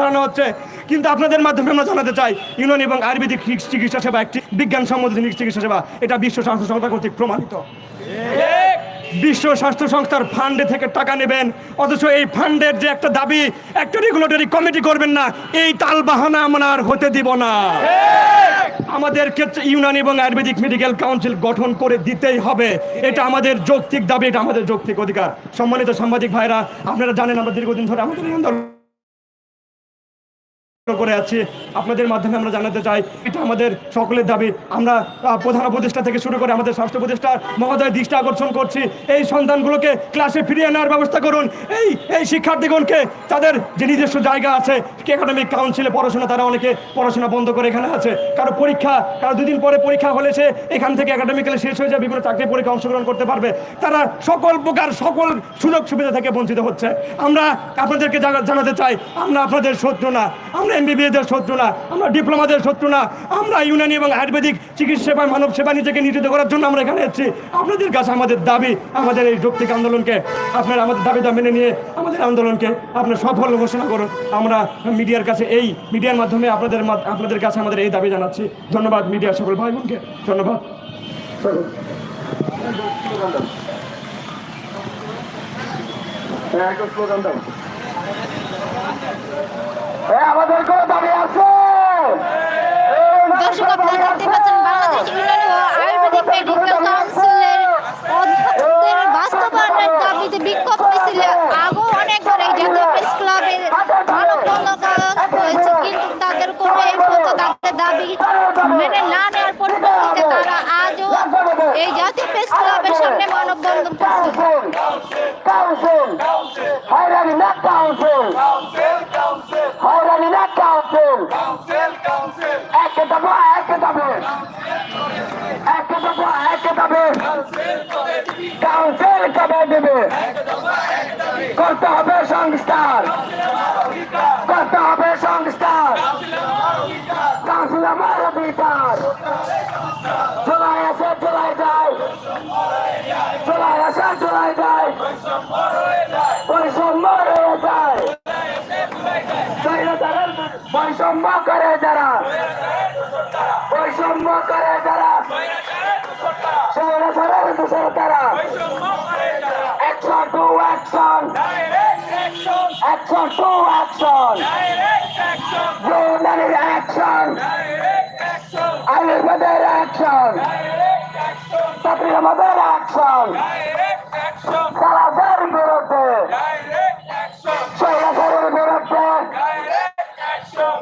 ধারণা হচ্ছে, কিন্তু আপনাদের মাধ্যমে আমরা জানাতে চাই, ইউনানি এবং আয়ুর্বেদিক চিকিৎসা সেবা একটি বিজ্ঞান বিজ্ঞানসম্মত চিকিৎসা সেবা। এটা বিশ্ব স্বাস্থ্য সংস্থা কর্তৃক প্রমাণিত। বিশ্ব স্বাস্থ্য সংস্থার ফান্ডে থেকে টাকা নেবেন। অথচ এই ফান্ডের যে একটা দাবি, একটা রেগুলেটরি কমিটি করবেন না, এই তাল বাহানা আমরা আর হতে দিব না। আমাদের ক্ষেত্রে ইউনানি এবং আয়ুর্বেদিক মেডিকেল কাউন্সিল গঠন করে দিতেই হবে। এটা আমাদের যৌক্তিক দাবি, এটা আমাদের যৌক্তিক অধিকার। সম্মানিত সাংবাদিক ভাইরা, আপনারা জানেন আমরা দীর্ঘদিন ধরে আমাদের করে আছি। আপনাদের মাধ্যমে আমরা জানাতে চাই, এটা আমাদের সকলের দাবি। আমরা প্রধান উপদেষ্টা থেকে শুরু করে আমাদের স্বাস্থ্য উপদেষ্টা মহোদয় দৃষ্টি আকর্ষণ করছি। এই সন্তানগুলোকে ক্লাসে ফিরিয়ে নেওয়ার ব্যবস্থা করুন। এই এই শিক্ষার্থীগণকে, তাদের যে নিজস্ব জায়গা আছে একাডেমিক কাউন্সিলে পড়াশোনা, তারা অনেকে পড়াশোনা বন্ধ করে এখানে আছে। কারও পরীক্ষা, কারও দুদিন পরে পরীক্ষা হলে সে এখান থেকে একাডেমিক্যালি শেষ হয়ে যায়, বিভিন্ন চাকরি পরীক্ষা অংশগ্রহণ করতে পারবে। তারা সকল প্রকার, সকল সুযোগ সুবিধা থেকে বঞ্চিত হচ্ছে। আমরা আপনাদেরকে জানাতে চাই, আমরা আপনাদের শত্রু না। আমরা এমবিবিএদের শত্রু না, আমরা ডিপ্লোমাদের শত্রু না, আমরা ইউনানি এবং আয়ুর্বেদিক চিকিৎসা সেবা মানব সেবা নিজেকে নিয়োজিত করার জন্য আমরা এখানে এসেছি। আপনাদের কাছে আমাদের দাবি, আমাদের এই যৌক্তিক আন্দোলনকে, আপনারা আমাদের দাবিটা মেনে নিয়ে আমাদের আন্দোলনকে আপনার সফল ঘোষণা করুন। আমরা মিডিয়ার কাছে এই, মিডিয়ার মাধ্যমে আপনাদের আপনাদের কাছে আমাদের এই দাবি জানাচ্ছি। ধন্যবাদ মিডিয়ার সকল ভাই বোনকে ধন্যবাদ আমাদের কোনো দাবি আছে? দর্শক আপনারা দেখতে পাচ্ছেন বাংলাদেশ ইউনানি ও আয়ুর্বেদিক মেডিকেল কাউন্সিলের অধ্যক্ষদের বাস্তবায়নের দাবিতে বিক্ষোভ মিছিলে আগেও অনেকবার এই জাতীয় প্রেস ক্লাবের মানববন্ধন হয়েছে কিন্তু তাদের কোনো এই তাদের দাবি মেনে না নেওয়ার পরিপ্রেক্ষিতে তারা আজও এই জাতীয় প্রেস ক্লাবের সামনে মানববন্ধন করছে করতে হবে সংস্কার। করতে হবে সংস্কার। কাউন্সিল আমার অধিকার চলাই আসে চলাই যায়। চলাই আসে চলাই যায়। বৈষম্য রয়ে যায়। বৈষম্য করে যারা। বৈষম্য করে যারা। স্বৈরাচারের দোষর তারা action to action action to action জোনারির action আয়ুর্বেদের অ্যাকশন চাকরির আমাদের অ্যাকশন সালাদের বিরুদ্ধে স্বৈরাচারের বিরুদ্ধে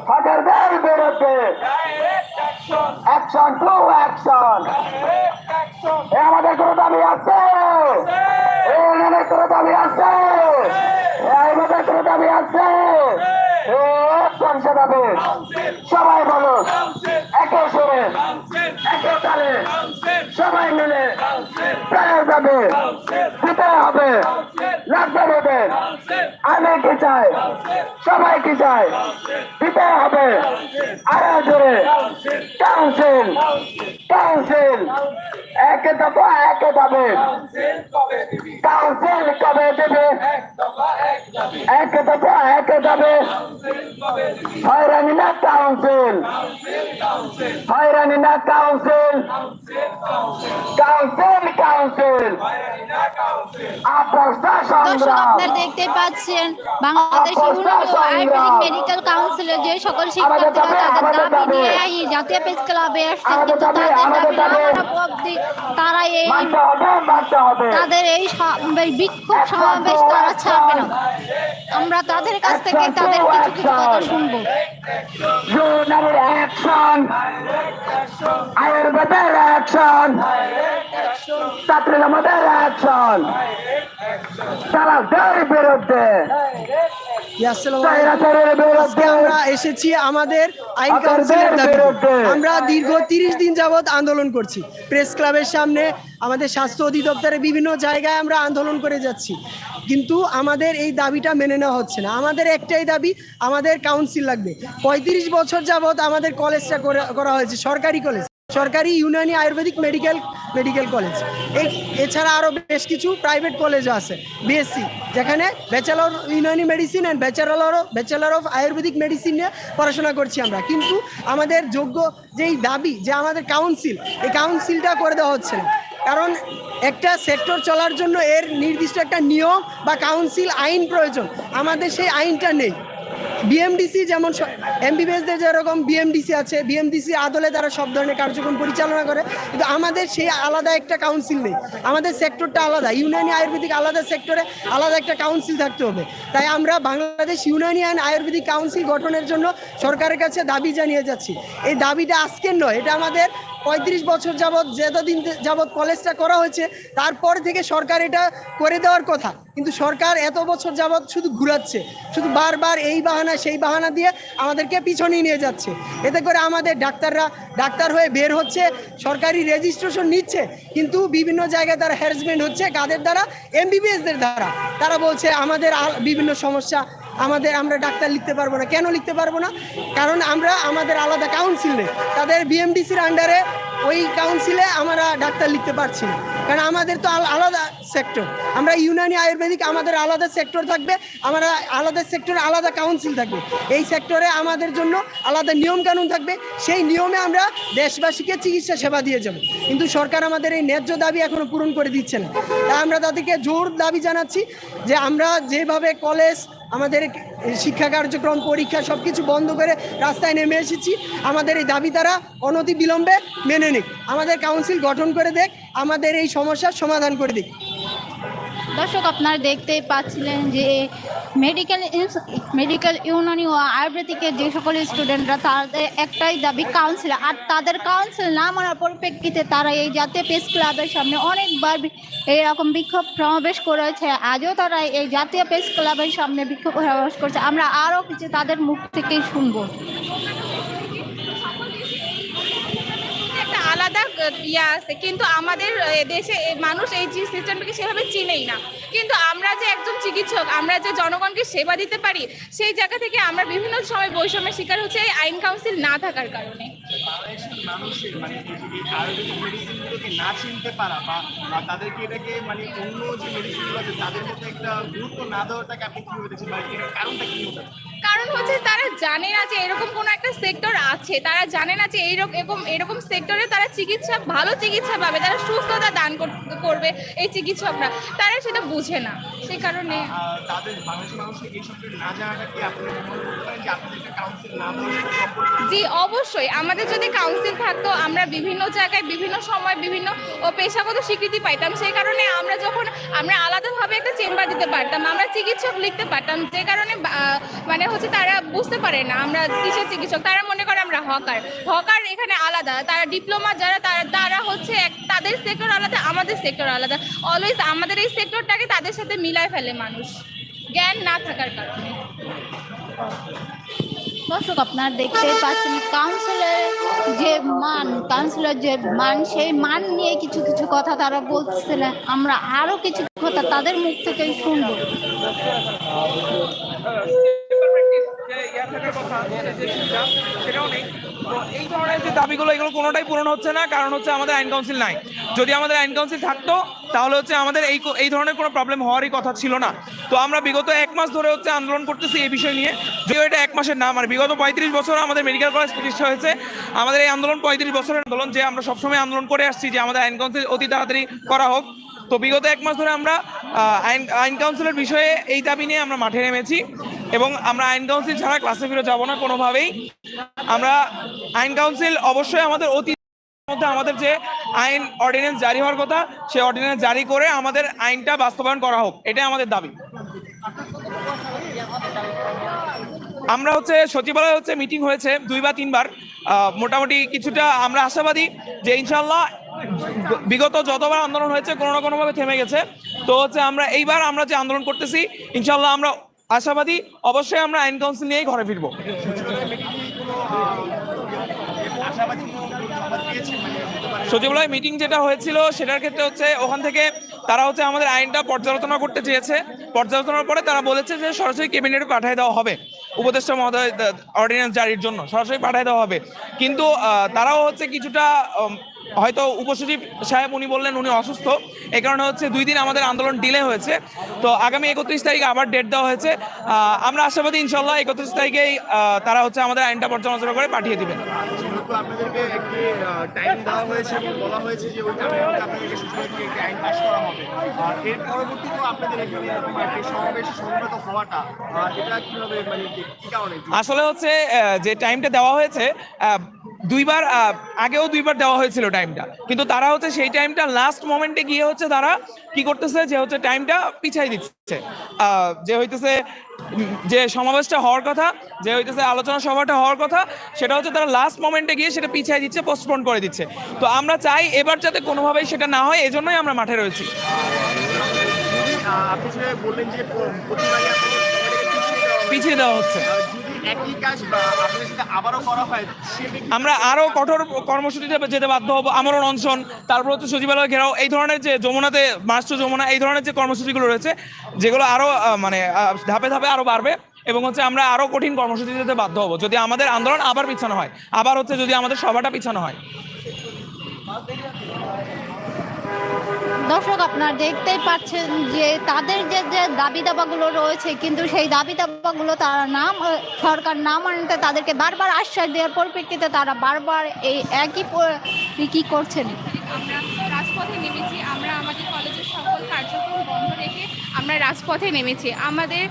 হাজারদের বিরুদ্ধে অ্যাকশন টু অ্যাকশন যাবে দিতে হবে। লাগবে হবে আমি কি চাই? সবাই কি চাই দিতে হবে। আরও জোরে। কাউন্সিল। কাউন্সিল। একে দেবো, একে দেবে। কাউন্সিল কবে দেবে? একে দেবো, একে দেবে। হয়রানি না কাউন্সিল। হয়রানি না কাউন্সিল। Council council. দর্শক আপনারা দেখতে পাচ্ছেন বাংলাদেশ আয়ুর্বেদিক মেডিকেল কাউন্সিলের যে সকল শিক্ষার্থীরা তাদের দাবি নিয়ে এই জাতীয় প্রেস ক্লাবে আসছেন কিন্তু তাদের দাবি না অবধি তারা এই তাদের এই বিক্ষোভ সমাবেশ তারা ছাড়বে না। আমরা তাদের কাছ থেকে তাদের কিছু কিছু কথা শুনব। আয়ুর্বেদের অ্যাকশন ছাত্রীর আমাদের অ্যাকশন বিরুদ্ধে। আমরা এসেছি আমাদের আইন কাউন্সিলের দাবিতে। আমরা দীর্ঘ তিরিশ দিন যাবৎ আন্দোলন করছি। প্রেস ক্লাবের সামনে আমাদের স্বাস্থ্য অধিদপ্তরের বিভিন্ন জায়গায় আমরা আন্দোলন করে যাচ্ছি। কিন্তু আমাদের এই দাবিটা মেনে নেওয়া হচ্ছে না। আমাদের একটাই দাবি আমাদের কাউন্সিল লাগবে। পঁয়ত্রিশ বছর যাবৎ আমাদের কলেজটা করা হয়েছে সরকারি কলেজ সরকারি Unani Ayurvedic medical medical college. এই এছাড়া আরও বেশ কিছু প্রাইভেট কলেজও আছে। বিএসসি যেখানে bachelor Unani medicine and bachelor bachelor of Ayurvedic medicine নিয়ে পড়াশোনা করছি আমরা। কিন্তু আমাদের যোগ্য যেই দাবি, যে আমাদের কাউন্সিল এই কাউন্সিলটা করে দেওয়া হচ্ছে না। কারণ একটা সেক্টর চলার জন্য এর নির্দিষ্ট একটা নিয়ম বা কাউন্সিল আইন প্রয়োজন। আমাদের সেই আইনটা নেই। বিএমডিসি যেমন এমবিবিএসদের যেরকম বিএমডিসি আছে বিএমডিসি আদলে তারা সব ধরনের কার্যক্রম পরিচালনা করে, কিন্তু আমাদের সেই আলাদা একটা কাউন্সিল নেই। আমাদের সেক্টরটা আলাদা ইউনানি আয়ুর্বেদিক আলাদা সেক্টরে আলাদা একটা কাউন্সিল থাকতে হবে। তাই আমরা বাংলাদেশ ইউনানি অ্যান্ড আয়ুর্বেদিক কাউন্সিল গঠনের জন্য সরকারের কাছে দাবি জানিয়ে যাচ্ছি। এই দাবিটা আজকের নয়, এটা আমাদের পঁয়ত্রিশ বছর যাবৎ যতদিন যাবৎ কলেজটা করা হয়েছে, তারপর থেকে সরকার এটা করে দেওয়ার কথা। কিন্তু সরকার এত বছর যাবৎ শুধু ঘুরাচ্ছে, শুধু বারবার এই বাহানা, সেই বাহানা দিয়ে আমাদেরকে পিছনে নিয়ে যাচ্ছে। এতে করে আমাদের ডাক্তাররা, ডাক্তার হয়ে বের হচ্ছে, সরকারি রেজিস্ট্রেশন নিচ্ছে, কিন্তু বিভিন্ন জায়গায় তারা হ্যারাসমেন্ট হচ্ছে, কাদের দ্বারা? এমবিবিএসদের দ্বারা। তারা বলছে, আমাদের বিভিন্ন সমস্যা আমাদের আমরা ডাক্তার লিখতে পারব না। কেন লিখতে পারব না? কারণ আমরা আমাদের আলাদা কাউন্সিল নেই তাদের বিএমডিসির আন্ডারে ওই কাউন্সিলে আমরা ডাক্তার লিখতে পারছি না। কারণ আমাদের তো আল- আলাদা সেক্টর আমরা ইউনানি আয়ুর্বেদিক আমাদের আলাদা সেক্টর থাকবে, আমরা আলাদা সেক্টরে আলাদা কাউন্সিল থাকবে। এই সেক্টরে আমাদের জন্য আলাদা নিয়ম কানুন থাকবে। সেই নিয়মে আমরা দেশবাসীকে চিকিৎসা সেবা দিয়ে যাব। কিন্তু সরকার আমাদের এই ন্যায্য দাবি এখনও পূরণ করে দিচ্ছে না। তাই আমরা তাদেরকে জোর দাবি জানাচ্ছি যে আমরা যেভাবে কলেজ আমাদের শিক্ষা কার্যক্রম, পরীক্ষা সব কিছু বন্ধ করে রাস্তায় নেমে এসেছি। আমাদের এই দাবি তারা অনতি বিলম্বে মেনে নিক। আমাদের কাউন্সিল গঠন করে দেখ, আমাদের এই সমস্যার সমাধান করে দিক দর্শক, আপনারা দেখতেই পাচ্ছিলেন যে মেডিকেল মেডিকেল ইউনানি ও আয়ুর্বেদিকের যে সকল স্টুডেন্টরা তাদের একটাই দাবি কাউন্সিল আর তাদের কাউন্সিল না মানার পরিপ্রেক্ষিতে তারা এই জাতীয় প্রেস ক্লাবের সামনে অনেকবার এইরকম বিক্ষোভ সমাবেশ করেছে। আজও তারা এই জাতীয় প্রেস ক্লাবের সামনে বিক্ষোভ সমাবেশ করছে। আমরা আরও কিছু তাদের মুখ থেকেই শুনব। আলাদা ইয়া আছে। কিন্তু আমাদের দেশে মানুষ এই সিস্টেমটাকে সেভাবে চিনেই না। কিন্তু আমরা যে একজন চিকিৎসক, আমরা যে জনগণকে সেবা দিতে পারি, সেই জায়গা থেকে আমরা বিভিন্ন সময় বৈষম্যের শিকার হচ্ছে, এই আইন কাউন্সিল না থাকার কারণে। বাংলাদেশের মানুষের মানে আয়ুর্বেদিক মেডিসিনগুলোকে না চিনতে পারা বা তাদেরকে এটাকে মানে অন্য যে মেডিসিনগুলো আছে তাদের একটা গুরুত্ব না দেওয়াটাকে আপনি এর কারণটা কি হতে কারণ হচ্ছে তারা জানে না যে এরকম কোনো একটা সেক্টর আছে। তারা জানে না যে এইরকম এরকম সেক্টরে তারা চিকিৎসা ভালো চিকিৎসা পাবে তারা সুস্থতা দান করবে এই চিকিৎসকরা। তারা সেটা বুঝে না। সেই কারণে তাদের বাংলাদেশের মানুষকে এই সম্পর্কে না জানাটা কি আপনি মনে করতে পারেন যে আপনাদের কাউন্সিল না সম্পর্কে জি, অবশ্যই। আমাদের যদি কাউন্সিল থাকতো, আমরা বিভিন্ন জায়গায়, বিভিন্ন সময়, বিভিন্ন ও পেশাগত স্বীকৃতি পাইতাম। সেই কারণে আমরা যখন, আমরা আলাদাভাবে একটা চেম্বার দিতে পারতাম, আমরা চিকিৎসক লিখতে পারতাম। যে কারণে মানে হচ্ছে তারা বুঝতে পারে না, আমরা কিসের চিকিৎসক? তারা মনে করে আমরা হকার। হকার এখানে আলাদা। তারা ডিপ্লোমা যারা, তারা তারা হচ্ছে এক- তাদের সেক্টর আলাদা, আমাদের সেক্টর আলাদা। অলওয়েজ আমাদের এই সেক্টরটাকে তাদের সাথে মিলায় ফেলে মানুষ। জ্ঞান না থাকার কারণে। দর্শক, আপনারা দেখতেই পাচ্ছেন কাউন্সিলের যে মান কাউন্সিলের যে মান, সেই মান নিয়ে কিছু কিছু কথা তারা বলতেছিলেন আমরা আরও কিছু কথা তাদের মুখ থেকেই শুনব। এই ধরনের যে দাবিগুলো, এগুলো কোনোটাই পূরণ হচ্ছে না, কারণ হচ্ছে আমাদের আইন কাউন্সিল নাই। যদি আমাদের আইন কাউন্সিল থাকতো তাহলে হচ্ছে আমাদের এই এই ধরনের কোনো প্রবলেম হওয়ারই কথা ছিল না। তো আমরা বিগত এক মাস ধরে হচ্ছে আন্দোলন করতেছি এই বিষয় নিয়ে। যদিও এটা এক মাসের নাম আর বিগত পঁয়ত্রিশ বছর আমাদের মেডিকেল কলেজ প্রতিষ্ঠা হয়েছে। আমাদের এই আন্দোলন পঁয়ত্রিশ বছরের আন্দোলন, যে আমরা সবসময় আন্দোলন করে আসছি যে আমাদের আইন কাউন্সিল অতি তাড়াতাড়ি করা হোক। তো বিগত এক মাস ধরে আমরা আইন আইন কাউন্সিলের বিষয়ে এই দাবি নিয়ে আমরা মাঠে নেমেছি এবং আমরা আইন কাউন্সিল ছাড়া ক্লাসে ফিরে যাব না কোনোভাবেই। আমরা আইন কাউন্সিল অবশ্যই আমাদের অতি মধ্যে আমাদের যে আইন অর্ডিন্যান্স জারি হওয়ার কথা, সেই অর্ডিন্যান্স জারি করে আমাদের আইনটা বাস্তবায়ন করা হোক। এটাই আমাদের দাবি। আমরা হচ্ছে, সচিবালয়ে হচ্ছে মিটিং হয়েছে দুই বা তিনবার। মোটামুটি কিছুটা আমরা আশাবাদী যে ইনশাল্লাহ বিগত যতবার আন্দোলন হয়েছে, কোনো না কোনোভাবে থেমে গেছে। তো হচ্ছে আমরা এইবার আমরা যে আন্দোলন করতেছি ইনশাল্লাহ আমরা আশাবাদী, অবশ্যই আমরা আইন কাউন্সিল নিয়েই ঘরে ফিরবো আশাবাদী সংবাদ পেয়েছেন মানে হতে পারে সচিবালয় মিটিং যেটা হয়েছিল, সেটার ক্ষেত্রে হচ্ছে ওখান থেকে তারা হচ্ছে আমাদের আইনটা পর্যালোচনা করতে চেয়েছে। পর্যালোচনার পরে তারা বলেছে যে সরাসরি ক্যাবিনেটে পাঠিয়ে দেওয়া হবে। উপদেষ্টা মহোদয় অর্ডিন্যান্স জারির জন্য সরাসরি পাঠিয়ে দেওয়া হবে। কিন্তু তারাও হচ্ছে কিছুটা হয়তো উপসচিব সাহেব উনি বললেন উনি অসুস্থ। এই কারণে হচ্ছে দুই দিন আমাদের আন্দোলন ডিলে হয়েছে। তো আগামী একত্রিশ তারিখে আবার ডেট দেওয়া হয়েছে। আমরা আশাবাদী ইনশাল্লাহ একত্রিশ তারিখেই তারা হচ্ছে আমাদের আইনটা পর্যালোচনা করে পাঠিয়ে দিবেন। যেহেতু আপনাদেরকে একটি টাইম দেওয়া হয়েছে এবং বলা হয়েছে যে ওই টাইমের আপনাদেরকে সচিবালয় একটি আইন পাস করা হবে। আর এর পরবর্তীতেও আপনাদের এখানে এরকম একটি সমাবেশ সংগত হওয়াটা এটা কীভাবে মানে কি কি কারণে? আসলে হচ্ছে যে টাইমটা দেওয়া হয়েছে দুইবার আগেও দুইবার দেওয়া হয়েছিল টাইমটা কিন্তু তারা হচ্ছে সেই টাইমটা লাস্ট মোমেন্টে গিয়ে হচ্ছে তারা কি করতেছে যে হচ্ছে টাইমটা পিছাই দিচ্ছে। যে হইতেছে যে সমাবেশটা হওয়ার কথা যে হইতেছে আলোচনা সভাটা হওয়ার কথা সেটা হচ্ছে তারা লাস্ট মোমেন্টে গিয়ে সেটা পিছাই দিচ্ছে পোস্টপোন করে দিচ্ছে। তো আমরা চাই এবার যাতে কোনোভাবেই সেটা না হয় এজন্যই আমরা মাঠে রয়েছি। আপনি বললেন যে পিছিয়ে দেওয়া হচ্ছে। আমরা আরও কঠোর কর্মসূচিতে যেতে বাধ্য হব। আমরণ অনশন, তারপর হচ্ছে সচিবালয় ঘেরাও, এই ধরনের যে যমুনাতে মাস্টার যমুনা, এই ধরনের যে কর্মসূচিগুলো রয়েছে, যেগুলো আরও মানে ধাপে ধাপে আরও বাড়বে এবং হচ্ছে আমরা আরও কঠিন কর্মসূচি যেতে বাধ্য হব। যদি আমাদের আন্দোলন আবার পিছানো হয়, আবার হচ্ছে যদি আমাদের সভাটা পিছানো হয়। দর্শক আপনারা দেখতেই পাচ্ছেন যে তাদের যে যে দাবি দাবাগুলো রয়েছে, কিন্তু সেই দাবি দাবাগুলো তারা নাম সরকার না মানতে তাদেরকে বারবার আশ্বাস দেওয়ার পরিপ্রেক্ষিতে তারা বারবার এই একই কী করছেন? আমরা রাজপথে নেমেছি। আমরা আমাদের কলেজের সকল কার্যক্রম বন্ধ রেখে আমরা রাজপথে নেমেছি। আমাদের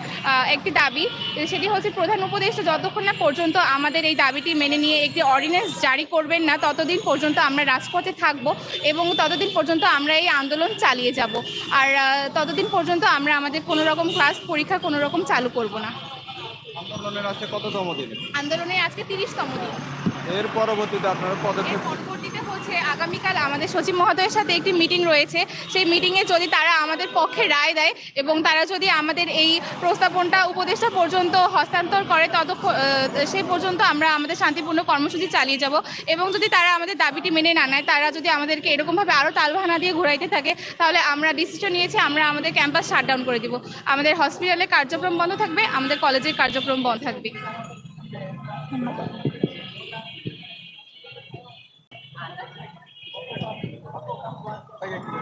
একটি দাবি সেটি হচ্ছে প্রধান উপদেষ্টা যতক্ষণ না পর্যন্ত আমাদের এই দাবিটি মেনে নিয়ে একটি অর্ডিন্যান্স জারি করবেন না ততদিন পর্যন্ত আমরা রাজপথে থাকব এবং ততদিন পর্যন্ত আমরা এই আন্দোলন চালিয়ে যাব। আর ততদিন পর্যন্ত আমরা আমাদের কোনো রকম ক্লাস পরীক্ষা কোনো রকম চালু করব না। আন্দোলনের আজকে কততম দিন? আন্দোলনের আজকে তিরিশতম দিন। এর পরবর্তীতে আপনারা পদক্ষেপ পরবর্তীতে হচ্ছে আগামীকাল আমাদের সচিব মহোদয়ের সাথে একটি মিটিং রয়েছে। সেই মিটিংয়ে যদি তারা আমাদের পক্ষে রায় দেয় এবং তারা যদি আমাদের এই প্রস্তাবনটা উপদেষ্টা পর্যন্ত হস্তান্তর করে ততক্ষণ সেই পর্যন্ত আমরা আমাদের শান্তিপূর্ণ কর্মসূচি চালিয়ে যাব। এবং যদি তারা আমাদের দাবিটি মেনে না নেয়, তারা যদি আমাদেরকে এরকমভাবে আরও তালবাহানা দিয়ে ঘুরাইতে থাকে, তাহলে আমরা ডিসিশন নিয়েছি, আমরা আমাদের ক্যাম্পাস শাটডাউন করে দিব। আমাদের হসপিটালের কার্যক্রম বন্ধ থাকবে, আমাদের কলেজের কার্যক্রম বন্ধ থাকবে। থেকে